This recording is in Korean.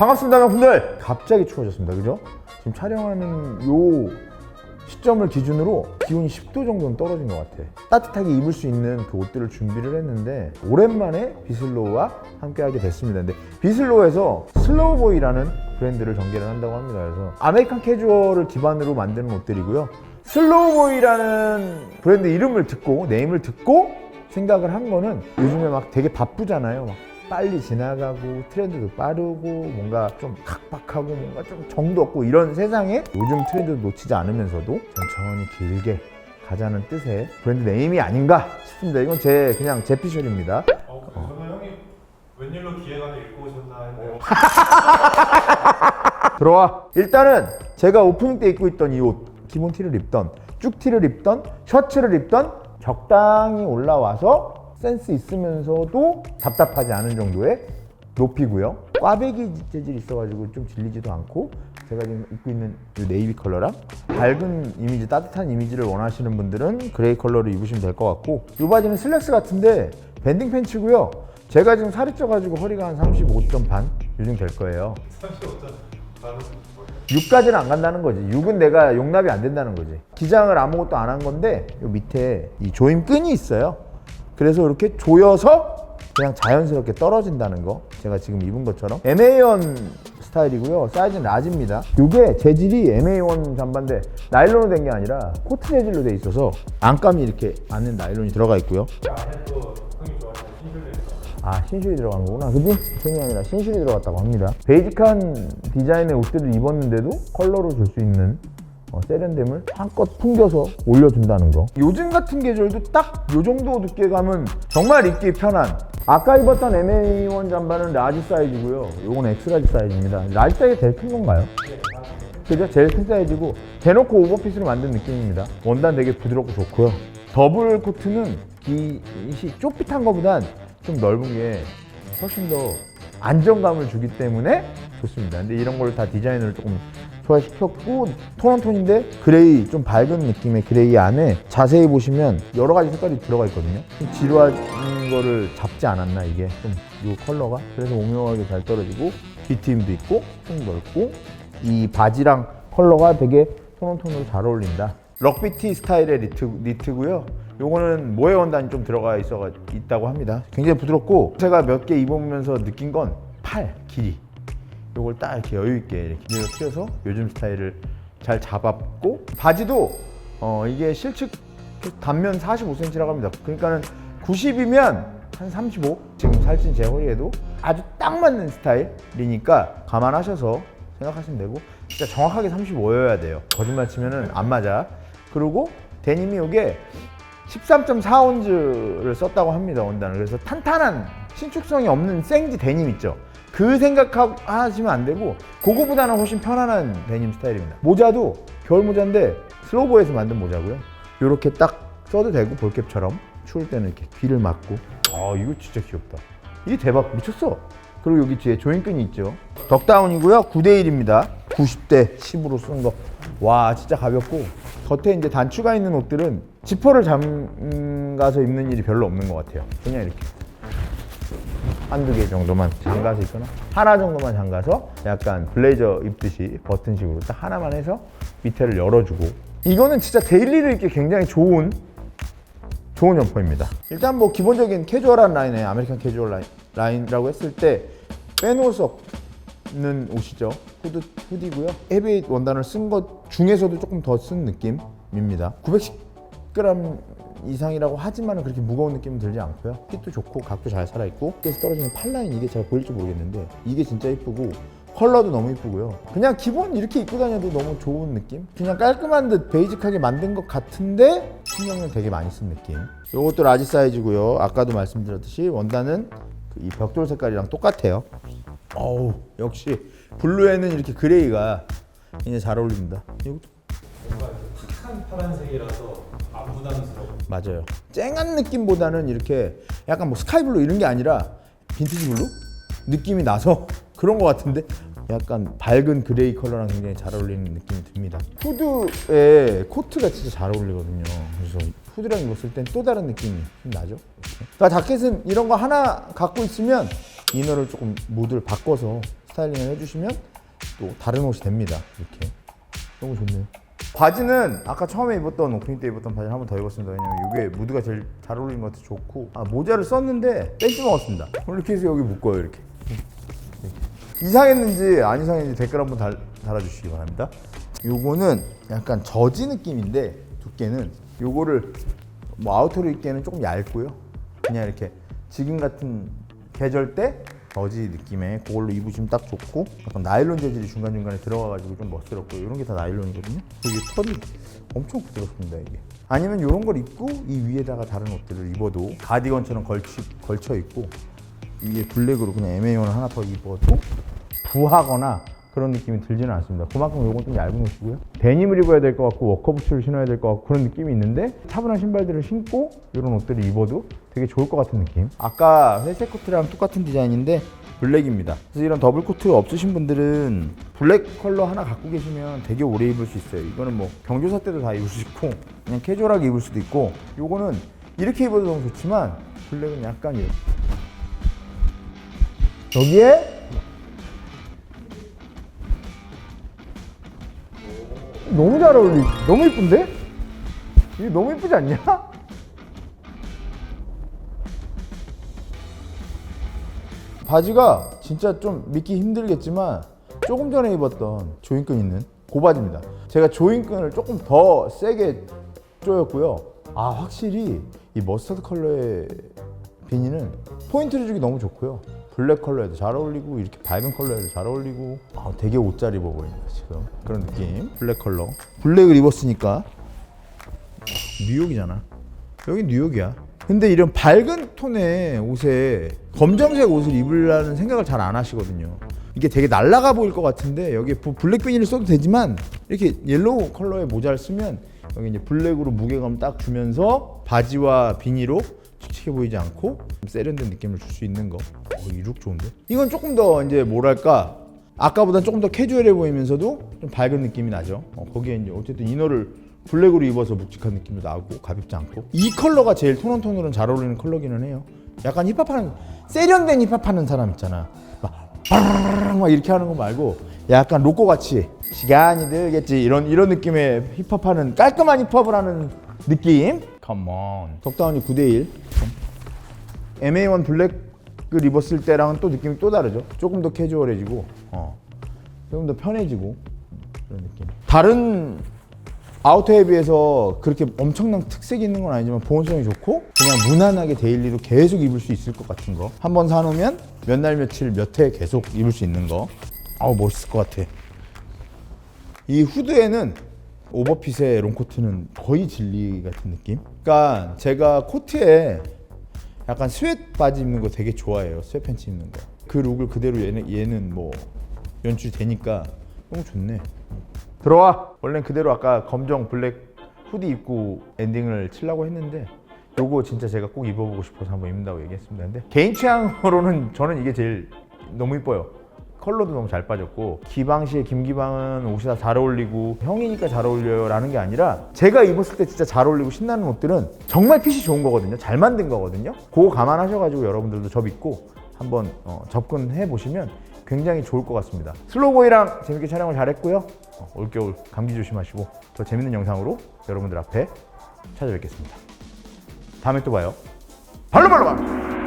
반갑습니다, 여러분들. 갑자기 추워졌습니다, 그죠? 지금 촬영하는 요 시점을 기준으로 기온이 10도 정도는 떨어진 것 같아. 따뜻하게 입을 수 있는 그 옷들을 준비를 했는데 오랜만에 비슬로우와 함께 하게 됐습니다. 근데 비슬로우에서 슬로우보이라는 브랜드를 전개를 한다고 합니다. 그래서 아메리칸 캐주얼을 기반으로 만드는 옷들이고요. 슬로우보이라는 브랜드 이름을 듣고 네임을 듣고 생각을 한 거는 요즘에 막 되게 바쁘잖아요. 막 빨리 지나가고 트렌드도 빠르고 뭔가 좀 각박하고 뭔가 좀 정도 없고 이런 세상에 요즘 트렌드도 놓치지 않으면서도 천천히 길게 가자는 뜻의 브랜드 네임이 아닌가 싶습니다. 이건 제 그냥 제 피셜입니다. 어, 그러면 형이 웬일로 기획안을 읽고 오셨나 했네요. 들어와. 일단은 제가 오프닝 때 입고 있던 이 옷, 기본 티를 입던, 쭉 티를 입던, 셔츠를 입던 적당히 올라와서 센스 있으면서도 답답하지 않은 정도의 높이고요. 꽈배기 재질이 있어가지고 좀 질리지도 않고 제가 지금 입고 있는 이 네이비 컬러랑 밝은 이미지, 따뜻한 이미지를 원하시는 분들은 그레이 컬러를 입으시면 될 것 같고 이 바지는 슬랙스 같은데 밴딩 팬츠고요. 제가 지금 살이 쪄가지고 허리가 한 35점 반 요즘 될 거예요. 35점 나는 뭐예요? 6까지는 안 간다는 거지. 6은 내가 용납이 안 된다는 거지. 기장을 아무것도 안 한 건데 요 밑에 이 조임 끈이 있어요. 그래서 이렇게 조여서 그냥 자연스럽게 떨어진다는 거. 제가 지금 입은 것처럼 MA1 스타일이고요. 사이즈는 라지입니다. 이게 재질이 MA1 잠바인데 나일론으로 된 게 아니라 코트 재질로 돼 있어서 안감이 이렇게 안에 나일론이 들어가 있고요. 아 신실이 들어간 거구나 그지? 손이 아니라 신실이 들어갔다고 합니다 베이직한 디자인의 옷들을 입었는데도 컬러로 줄 수 있는 어, 세련됨을 한껏 풍겨서 올려준다는 거 요즘 같은 계절도 딱 요 정도 두께 감은 정말 입기 편한 아까 입었던 MA1 잠바는 라지 사이즈고요 요건 엑스라지 사이즈입니다 라지 사이즈 제일 큰 건가요? 그죠? 제일 큰 사이즈고 대놓고 오버핏으로 만든 느낌입니다. 원단 되게 부드럽고 좋고요. 더블 코트는 이이 좁깃한 것보단 좀 넓은 게 훨씬 더 안정감을 주기 때문에 좋습니다. 근데 이런 걸 다 디자인을 조금 소화시켰고 톤온 톤인데 그레이 좀 밝은 느낌의 그레이 안에 자세히 보시면 여러 가지 색깔이 들어가 있거든요. 좀 지루한 거를 잡지 않았나 이게 좀 이 컬러가 그래서 오묘하게 잘 떨어지고 뒤트임도 있고 좀 넓고 이 바지랑 컬러가 되게 톤온톤으로 잘 어울린다. 럭비티 스타일의 니트, 니트고요. 요거는 모해 원단이 좀 들어가 있어 있다고 합니다. 굉장히 부드럽고 제가 몇 개 입어보면서 느낀 건 팔 길이. 요걸 딱 이렇게 여유 있게 이렇게 길이로 튀어서 요즘 스타일을 잘 잡았고 바지도 어 이게 실측 단면 45cm라고 합니다. 그러니까는 90이면 한 35. 지금 살찐 제 허리에도 아주 딱 맞는 스타일이니까 감안하셔서 생각하시면 되고 진짜 정확하게 35여야 돼요. 거짓말 치면은 안 맞아. 그리고 데님이 이게 13.4온즈를 썼다고 합니다 원단을. 그래서 탄탄한 신축성이 없는 생지 데님 있죠. 그 생각하시면 안 되고 그거보다는 훨씬 편안한 데님 스타일입니다. 모자도 겨울 모자인데 슬로보에서 만든 모자고요. 이렇게 딱 써도 되고 볼캡처럼 추울 때는 이렇게 귀를 막고. 아 이거 진짜 귀엽다. 이게 대박. 미쳤어. 그리고 여기 뒤에 조인끈이 있죠. 덕다운이고요. 9대1입니다. 90대 10으로 쓴 거. 와 진짜 가볍고 겉에 이제 단추가 있는 옷들은 지퍼를 잠가서 입는 일이 별로 없는 것 같아요 그냥 이렇게 한두 개 정도만 잠가서 있거나 하나 정도만 잠가서 약간 블레이저 입듯이 버튼식으로 딱 하나만 해서 밑에를 열어주고 이거는 진짜 데일리를 입기 굉장히 좋은 좋은 점퍼입니다. 일단 뭐 기본적인 캐주얼한 라인의 아메리칸 캐주얼 라인, 라인이라고 했을 때 빼놓을 수 없 는 옷이죠. 후드 후디고요. 헤비 원단을 쓴 것 중에서도 조금 더 쓴 느낌입니다. 910g 이상이라고 하지만 그렇게 무거운 느낌은 들지 않고요. 핏도 좋고 각도 잘 살아 있고 그래서 떨어지는 팔 라인 이게 잘 보일지 모르겠는데 이게 진짜 이쁘고 컬러도 너무 이쁘고요. 그냥 기본 이렇게 입고 다녀도 너무 좋은 느낌? 그냥 깔끔한 듯 베이직하게 만든 것 같은데 신경을 되게 많이 쓴 느낌. 요것도 라지 사이즈고요. 아까도 말씀드렸듯이 원단은 그이 벽돌 색깔이랑 똑같아요. 어우 역시 블루에는 이렇게 그레이가 굉장히 잘 어울립니다. 이것도 뭔가 탁한 파란색이라서 안 부담스러워. 맞아요. 쨍한 느낌보다는 이렇게 약간 뭐 스카이블루 이런 게 아니라 빈티지 블루 느낌이 나서 그런 것 같은데 약간 밝은 그레이 컬러랑 굉장히 잘 어울리는 느낌이 듭니다. 후드에 코트가 진짜 잘 어울리거든요. 그래서 후드랑 입었을 땐 또 다른 느낌이 좀 나죠. 이렇게. 그러니까 자켓은 이런 거 하나 갖고 있으면 이너를 조금 무드를 바꿔서 스타일링을 해주시면 또 다른 옷이 됩니다. 이렇게 너무 좋네요. 바지는 아까 처음에 입었던 오프닝 때 입었던 바지를 한 번 더 입었습니다. 왜냐면 이게 무드가 제일 잘 어울리는 것 같아 좋고 아 모자를 썼는데 뺀지 먹었습니다. 이렇게 해서 여기 묶어요 이렇게. 이상했는지 안 이상했는지 댓글 한번 달, 달아주시기 바랍니다. 요거는 약간 저지 느낌인데 두께는 요거를 뭐 아우터로 입기에는 조금 얇고요. 그냥 이렇게 지금 같은 계절 때 저지 느낌의 그걸로 입으시면 딱 좋고 약간 나일론 재질이 중간중간에 들어가가지고 좀 멋스럽고 이런 게 다 나일론이거든요. 이게 털이 엄청 부드럽습니다 이게. 아니면 이런 걸 입고 이 위에다가 다른 옷들을 입어도 가디건처럼 걸치, 걸쳐 입고 이게 블랙으로 그냥 애매한 하나 더 입어도 부하거나 그런 느낌이 들지는 않습니다. 그만큼 요건 좀 얇은 옷이고요. 데님을 입어야 될 것 같고 워커부츠를 신어야 될 것 같고 그런 느낌이 있는데 차분한 신발들을 신고 이런 옷들을 입어도 되게 좋을 것 같은 느낌. 아까 회색 코트랑 똑같은 디자인인데 블랙입니다. 그래서 이런 더블 코트 없으신 분들은 블랙 컬러 하나 갖고 계시면 되게 오래 입을 수 있어요. 이거는 뭐 경조사 때도 다 입을 수 있고 그냥 캐주얼하게 입을 수도 있고 요거는 이렇게 입어도 너무 좋지만 블랙은 약간 이렇게 여기에 너무 잘 어울리. 너무 이쁜데? 이게 너무 이쁘지 않냐? 바지가 진짜 좀 믿기 힘들겠지만 조금 전에 입었던 조인끈 있는 고바지입니다. 제가 조인끈을 조금 더 세게 조였고요. 아 확실히 이 머스타드 컬러의 비니는 포인트를 주기 너무 좋고요. 블랙 컬러에도 잘 어울리고 이렇게 밝은 컬러에도 잘 어울리고 아, 되게 옷 잘 입어 보인다 지금 그런 느낌. 블랙 컬러. 블랙을 입었으니까 뉴욕이잖아. 여기 뉴욕이야. 근데 이런 밝은 톤의 옷에 검정색 옷을 입으려는 생각을 잘 안 하시거든요. 이게 되게 날라가 보일 것 같은데 여기 부- 블랙 비니를 써도 되지만 이렇게 옐로우 컬러의 모자를 쓰면 여기 이제 블랙으로 무게감 딱 주면서 바지와 비니로 칙칙해 보이지 않고 좀 세련된 느낌을 줄 수 있는 거. 어, 이룩 좋은데? 이건 조금 더 이제 뭐랄까 아까보다 조금 더 캐주얼해 보이면서도 좀 밝은 느낌이 나죠. 어, 거기에 이제 어쨌든 이너를 블랙으로 입어서 묵직한 느낌도 나고 가볍지 않고 이 컬러가 제일 톤온 톤으로는 잘 어울리는 컬러기는 해요. 약간 힙합하는 세련된 힙합하는 사람 있잖아. 막 막 이렇게 하는 거 말고 약간 로꼬 같이 시간이 들겠지 이런 이런 느낌의 힙합하는 깔끔한 힙합을 하는 느낌. 컴온. 덕다운이 9대 1. MA1 블랙을 입었을 때랑은 또 느낌이 또 다르죠. 조금 더 캐주얼해지고, 어, 조금 더 편해지고 그런 느낌. 다른 아우터에 비해서 그렇게 엄청난 특색이 있는 건 아니지만 보온성이 좋고 그냥 무난하게 데일리로 계속 입을 수 있을 것 같은 거. 한 번 사놓으면 몇 날 며칠 몇 해 계속 입을 수 있는 거. 아우 멋있을 것 같아. 이 후드에는 오버핏의 롱코트는 거의 진리 같은 느낌. 그러니까 제가 코트에 약간 스웨트 바지 입는 거 되게 좋아해요. 스웨트 팬츠 입는 거. 그 룩을 그대로 얘는, 얘는 뭐 연출되니까 너무 좋네. 들어와. 원래 그대로 아까 검정 블랙 후디 입고 엔딩을 치려고 했는데 요거 진짜 제가 꼭 입어보고 싶어서 한번 입는다고 얘기했습니다. 근데 개인 취향으로는 저는 이게 제일 너무 이뻐요. 컬러도 너무 잘 빠졌고 기방시에 김기방은 옷이 다 잘 어울리고 형이니까 잘 어울려요 라는 게 아니라 제가 입었을 때 진짜 잘 어울리고 신나는 옷들은 정말 핏이 좋은 거거든요. 잘 만든 거거든요. 그거 감안하셔가지고 여러분들도 저 믿고 한번 어, 접근해 보시면 굉장히 좋을 것 같습니다. 슬로우보이랑 재밌게 촬영을 잘했고요. 어, 올겨울 감기 조심하시고 더 재밌는 영상으로 여러분들 앞에 찾아뵙겠습니다. 다음에 또 봐요. 발로 발로 발